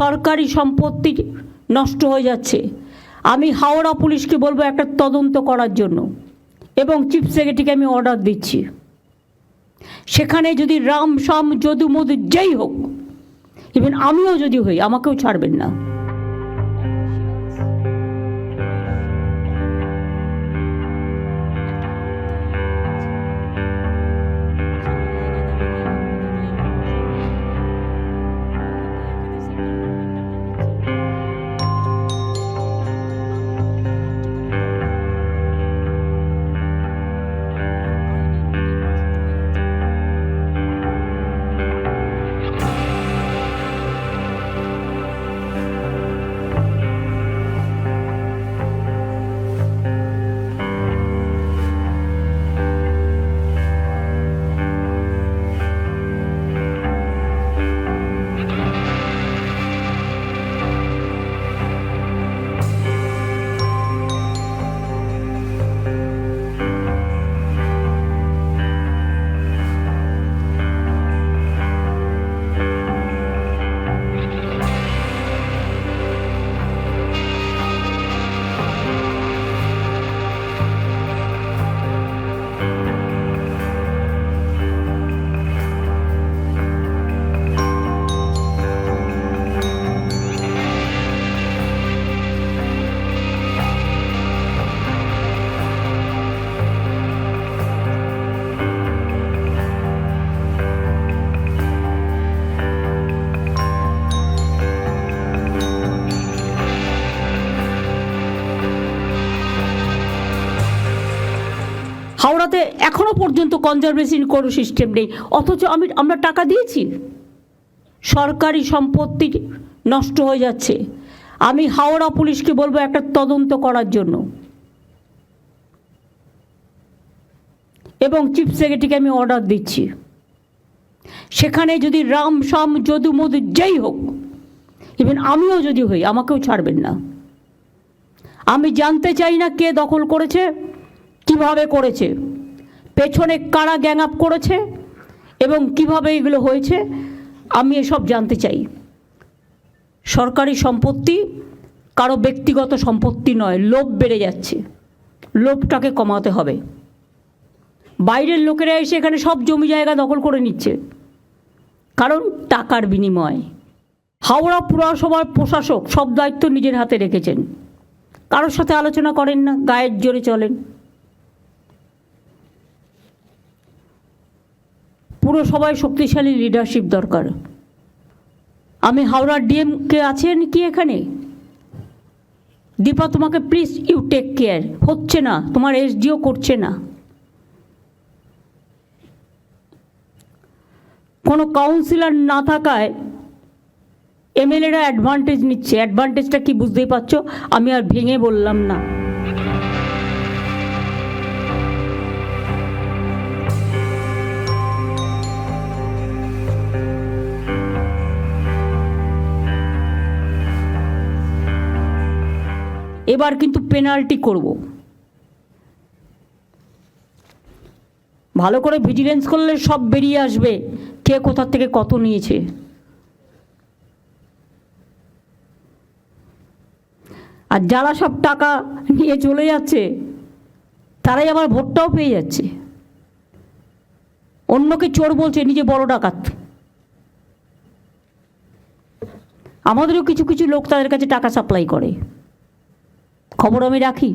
সরকারি সম্পত্তি নষ্ট হয়ে যাচ্ছে। আমি হাওড়া পুলিশকে বলব একটা তদন্ত করার জন্য এবং চিফ সেক্রেটারিকে আমি অর্ডার দিচ্ছি। সেখানে যদি রাম সাম যদু মধু যেই হোক ইভেন আমিও যদি হই, আমাকেও ছাড়বেন না। হাওড়াতে এখনও পর্যন্ত কনজারভেশন কোনো সিস্টেম নেই। অথচ আমি আমরা টাকা দিয়েছি। সরকারি সম্পত্তি নষ্ট হয়ে যাচ্ছে। আমি হাওড়া পুলিশকে বলব একটা তদন্ত করার জন্য। এবং চিফ সেক্রেটারিকে আমি অর্ডার দিচ্ছি। সেখানে যদি রাম, সাম, যদু, মধু যেই হোক ইভেন আমিও যদি হই, আমাকেও ছাড়বেন না। আমি জানতে চাই না কে দখল করেছে, কীভাবে করেছে। পেছনে কারা গ্যাং আপ করেছে এবং কীভাবে এগুলো হয়েছে, আমি এসব জানতে চাই। সরকারি সম্পত্তি কারও ব্যক্তিগত সম্পত্তি নয়, লোভ বেড়ে যাচ্ছে। লোভটাকে কমাতে হবে। বাইরের লোকেরা এসে এখানে সব জমি জায়গা দখল করে নিচ্ছে। কারণ টাকার বিনিময়। হাওড়া পুরসভার প্রশাসক সব দায়িত্ব নিজের হাতে রেখেছেন। কারোর সাথে আলোচনা করেন না, গায়ের জোরে চলেন। পুরসভায় শক্তিশালী লিডারশিপ দরকার। আমি হাওড়ার ডিএম কে আছেন কি এখানে? দীপা, তোমাকে প্লিজ ইউ টেক কেয়ার হচ্ছে না, তোমার এসডিও করছে না। কোনো কাউন্সিলর না থাকায় এমএলএরা অ্যাডভান্টেজ নিচ্ছে। অ্যাডভান্টেজটা কি বুঝতেই পারছ? আমি আর ভেঙে বললাম না। এবার কিন্তু পেনাল্টি করব। ভালো করে ভিজিলেন্স করলে সব বেরিয়ে আসবে, কে কোথা থেকে কত নিয়েছে। আর যারা সব টাকা নিয়ে চলে যাচ্ছে, তারাই আবার ভোটটাও পেয়ে যাচ্ছে। অন্যকে চোর বলছে, নিজে বড় ডাকাত। আমাদেরও কিছু কিছু লোক তাদের কাছে টাকা সাপ্লাই করে। খবর আমি রাখি?